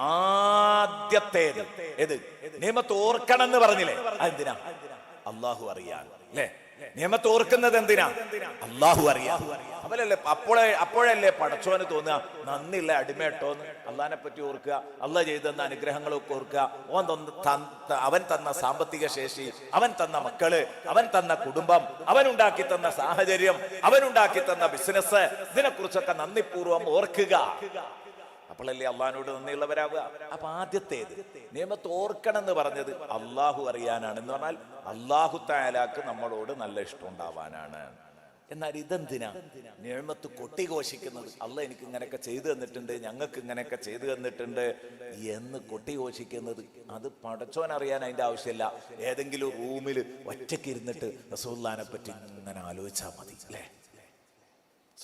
ആദ്യത്തേത്. ഏത്? നിയമത്ത് ഓർക്കണം എന്ന് പറഞ്ഞില്ലേ? അതെന്തിനാ? അള്ളാഹു അറിയാൻ. അല്ലേ? നിയമത്ത് ഓർക്കുന്നത് എന്തിനാ? അള്ളാഹു അറിയാം അവലല്ലേ? അപ്പോഴേ അപ്പോഴല്ലേ പടച്ചോന് തോന്നുക നന്ദിയുള്ള അടിമേട്ടോന്ന് അള്ളഹാനെ പറ്റി ഓർക്കുക അള്ളാഹ് ചെയ്തു തന്ന അനുഗ്രഹങ്ങളൊക്കെ ഓർക്കുക. ഓൻ തന്ന അവൻ തന്ന സാമ്പത്തിക ശേഷി അവൻ തന്ന മക്കൾ അവൻ തന്ന കുടുംബം അവൻ ഉണ്ടാക്കി തന്ന സാഹചര്യം അവൻ ഉണ്ടാക്കി തന്ന ബിസിനസ് ഇതിനെക്കുറിച്ചൊക്കെ നന്ദിപൂർവം ഓർക്കുക. അപ്പോഴല്ലേ അള്ളഹാനോട് നന്ദിയുള്ളവരാവുക? അപ്പൊ ആദ്യത്തേത് നിയമത്ത് ഓർക്കണം എന്ന് പറഞ്ഞത് അള്ളാഹു അറിയാനാണ്. എന്ന് പറഞ്ഞാൽ അള്ളാഹു തായാലാക്ക് നമ്മളോട് നല്ല ഇഷ്ടം ഉണ്ടാവാനാണ്. എന്നാൽ ഇതെന്തിനാ? നിയമത്ത് കൊട്ടിഘോഷിക്കുന്നത്. അല്ല എനിക്ക് ഇങ്ങനെയൊക്കെ ചെയ്തു തന്നിട്ടുണ്ട് ഞങ്ങൾക്ക് ഇങ്ങനെയൊക്കെ ചെയ്തു തന്നിട്ടുണ്ട് എന്ന് കൊട്ടിഘോഷിക്കുന്നത്. അത് പടച്ചോൻ അറിയാൻ അതിന്റെ ആവശ്യമില്ല. ഏതെങ്കിലും റൂമിൽ ഒറ്റയ്ക്ക് ഇരുന്നിട്ട് റസൂല്ലാനെ പറ്റി ഇങ്ങനെ ആലോചിച്ചാൽ മതി അല്ലേ?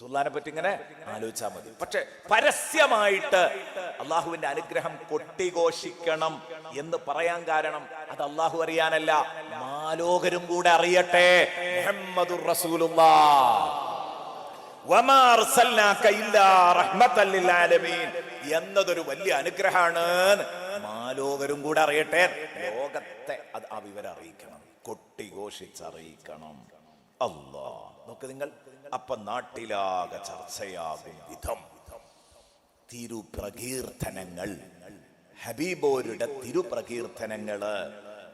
സുൽത്താനെ പറ്റി ഇങ്ങനെ ആലോചിച്ചാൽ മതി. പക്ഷെ പരസ്യമായിട്ട് അള്ളാഹുവിന്റെ അനുഗ്രഹം കൊട്ടിഘോഷിക്കണം എന്ന് പറയാൻ കാരണം അത് അള്ളാഹു അറിയാനല്ല. മാലോകരും കൂടെ അറിയട്ടെ. റസൂലുള്ള എന്നതൊരു വലിയ അനുഗ്രഹമാണ് മാലോകരും കൂടെ അറിയട്ടെ. ലോകത്തെ അത് ആ വിവരം അറിയിക്കണം. കൊട്ടിഘോഷിച്ചറിയിക്കണം. അല്ലാ. നോക്ക് നിങ്ങൾ. അപ്പൊ നാട്ടിലാകെ ചർച്ചയാകും വിധം. തിരുപ്രകീർത്തനങ്ങൾ ഹബീബോരുടെ തിരുപ്രകീർത്തനങ്ങൾ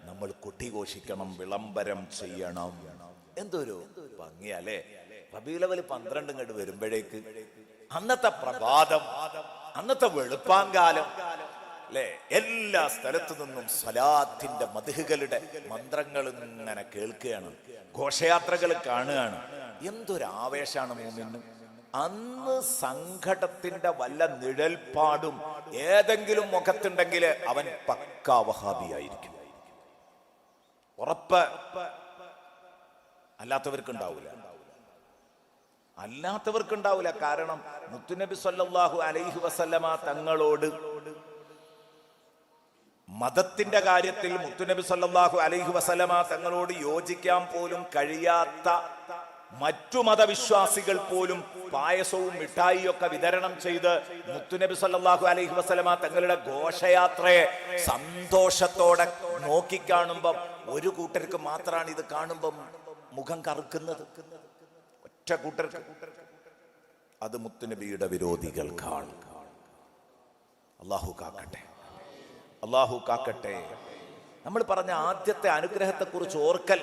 നമ്മൾ കുട്ടിഘോഷിക്കണം വിളംബരം ചെയ്യണം. എന്തൊരു ഭംഗിയല്ലേ റബീലവൽ പന്ത്രണ്ട് ഇങ്ങോട്ട് വരുമ്പോഴേക്ക് അന്നത്തെ പ്രഭാതം അന്നത്തെ വെളുപ്പാങ്കാലം അല്ലേ? എല്ലാ സ്ഥലത്തു നിന്നും സ്വലാത്തിന്റെ മധുഹുകളുടെ മന്ത്രങ്ങൾ ഇങ്ങനെ കേൾക്കുകയാണ്. ഘോഷയാത്രകൾ കാണുകയാണ്. എന്തൊരു മോമിന്? അന്ന് സങ്കടത്തിന്റെ വല്ല നിഴൽപ്പാടും ഏതെങ്കിലും മുഖത്തുണ്ടെങ്കിൽ അവൻ പക്കാ വഹാബിയായിരിക്കും. ഉറപ്പ്. അല്ലാത്തവർക്ക് ഉണ്ടാവില്ല അല്ലാത്തവർക്ക് ഉണ്ടാവില്ല കാരണം മുത്തുനബി സല്ലാഹു അലൈഹി വസല്ലമ തങ്ങളോട് മതത്തിന്റെ കാര്യത്തിൽ മുത്തുനബി സല്ലാഹു അലൈഹി വസല്ലമ തങ്ങളോട് യോജിക്കാൻ പോലും കഴിയാത്ത മറ്റു മതവിശ്വാസികൾ പോലും പായസവും മിഠായിയൊക്കെ വിതരണം ചെയ്ത് മുത്തുനബി സല്ലാഹു അലൈഹി വസല്ലമ തങ്ങളുടെ ഘോഷയാത്രയെ സന്തോഷത്തോടെ നോക്കിക്കാണുമ്പം ഒരു കൂട്ടർക്ക് മാത്രമാണ് ഇത് കാണുമ്പം മുഖം കറുക്കുന്നത്. ഒറ്റ കൂട്ടർക്ക്. അത് മുത്തുനബിയുടെ വിരോധികൾക്കാണ് അള്ളാഹു കാക്കട്ടെ. അള്ളാഹു കാക്കട്ടെ. നമ്മൾ പറഞ്ഞ ആദ്യത്തെ അനുഗ്രഹത്തെക്കുറിച്ച് ഓർക്കൽ.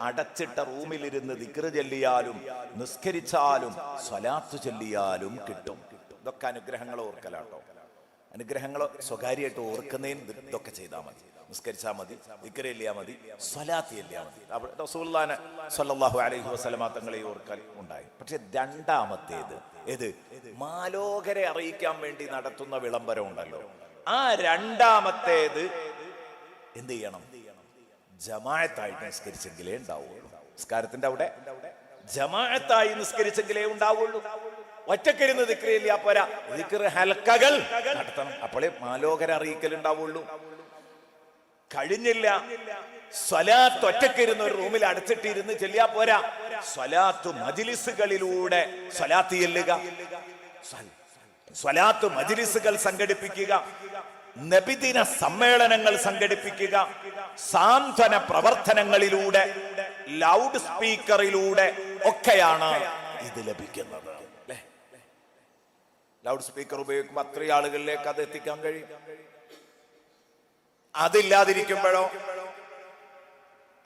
അടച്ചിട്ട റൂമിലിരുന്ന് ദിക്റ് ചൊല്ലിയാലും നിസ്കരിച്ചാലും സ്വലാത്ത് ചൊല്ലിയാലും കിട്ടും. ഇതൊക്കെ അനുഗ്രഹങ്ങൾ ഓർക്കലാട്ടോ. അനുഗ്രഹങ്ങൾ സ്വകാര്യമായിട്ട് ഓർക്കുന്നതിന് ഇതൊക്കെ ചെയ്താൽ മതി. നിസ്കരിച്ചാൽ മതി ദിക്ര ചെല്ലിയാൽ മതി സ്വലാത്തി ചെല്ലിയാൽ മതി. അവിടെ സല്ലാഹു അലൈഹി വസല്ലമ തങ്ങളെ ഓർക്കൽ ഉണ്ടായി. പക്ഷെ രണ്ടാമത്തേത് ഏത്? മാലോകരെ അറിയിക്കാൻ വേണ്ടി നടത്തുന്ന വിളംബരം ഉണ്ടല്ലോ. ആ രണ്ടാമത്തേത് എന്ത് ചെയ്യണം? ജമായത്തായിട്ട് നിസ്കരിച്ചെങ്കിലേ ഉണ്ടാവുള്ളൂ. നിസ്കാരത്തിന്റെ അവിടെ ജമാഅത്തായി നിസ്കരിച്ചെങ്കിലേ ഉണ്ടാവുള്ളൂ. ഒറ്റക്കിരുന്ന് ദിക്രിയില്ല പോരാ. ദിക്ർ ഹൽക്കകൾ നടത്തണം. അപ്പോഴേ മാലോകര അറിയിക്കൽ ഉണ്ടാവുള്ളൂ. കഴിഞ്ഞില്ല. സ്വലാത്ത് ഒറ്റക്കിരുന്ന് ഒരു റൂമിൽ അടച്ചിട്ടിരുന്ന് ചെല്ലിയാ പോരാ. സ്വലാത്ത് മജിലിസുകളിലൂടെ സ്വലാത്ത് ചെല്ലുക. സ്വലാത്ത് മജിലിസുകൾ സംഘടിപ്പിക്കുക. നബിദിന സമ്മേളനങ്ങൾ സംഘടിപ്പിക്കുക സാന്ത്വന പ്രവർത്തനങ്ങളിലൂടെ ലൗഡ് സ്പീക്കറിലൂടെ ഒക്കെയാണ് ഇത് ലഭിക്കുന്നത്. ലൗഡ് സ്പീക്കർ ഉപയോഗിക്കുമ്പോൾ അത്രയും ആളുകളിലേക്ക് അത് എത്തിക്കാൻ കഴിയും. അതില്ലാതിരിക്കുമ്പോഴോ?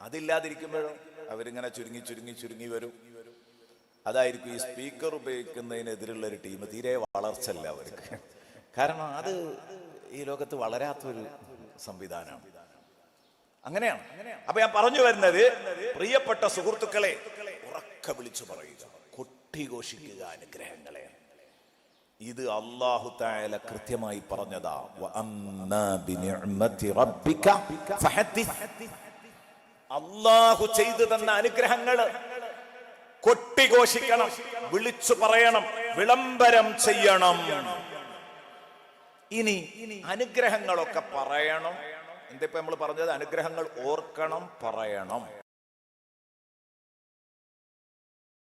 അതില്ലാതിരിക്കുമ്പോഴോ? അവരിങ്ങനെ ചുരുങ്ങി ചുരുങ്ങി ചുരുങ്ങി വരും. അതായിരിക്കും ഈ സ്പീക്കർ ഉപയോഗിക്കുന്നതിനെതിരുള്ള ഒരു ടീം തീരെ വളർച്ചല്ല അവർക്ക്. കാരണം അത് ഈ ലോകത്ത് വളരാത്തൊരു സംവിധാനമാണ്. അങ്ങനെയാണ്. അപ്പൊ ഞാൻ പറഞ്ഞു വരുന്നത് പ്രിയപ്പെട്ട സുഹൃത്തുക്കളെ ഉറക്ക വിളിച്ചു പറയുക. കൊട്ടിഘോഷിക്കുക അനുഗ്രഹങ്ങളെ. ഇത് അള്ളാഹു തായാല കൃത്യമായി പറഞ്ഞതാ. അള്ളാഹു ചെയ്തു തന്ന അനുഗ്രഹങ്ങൾ കൊട്ടിഘോഷിക്കണം വിളിച്ചു പറയണം വിളംബരം ചെയ്യണം. ഇനി അനുഗ്രഹങ്ങളൊക്കെ പറയണം. എന്തിപ്പോ നമ്മൾ പറഞ്ഞത്? അനുഗ്രഹങ്ങൾ ഓർക്കണം പറയണം.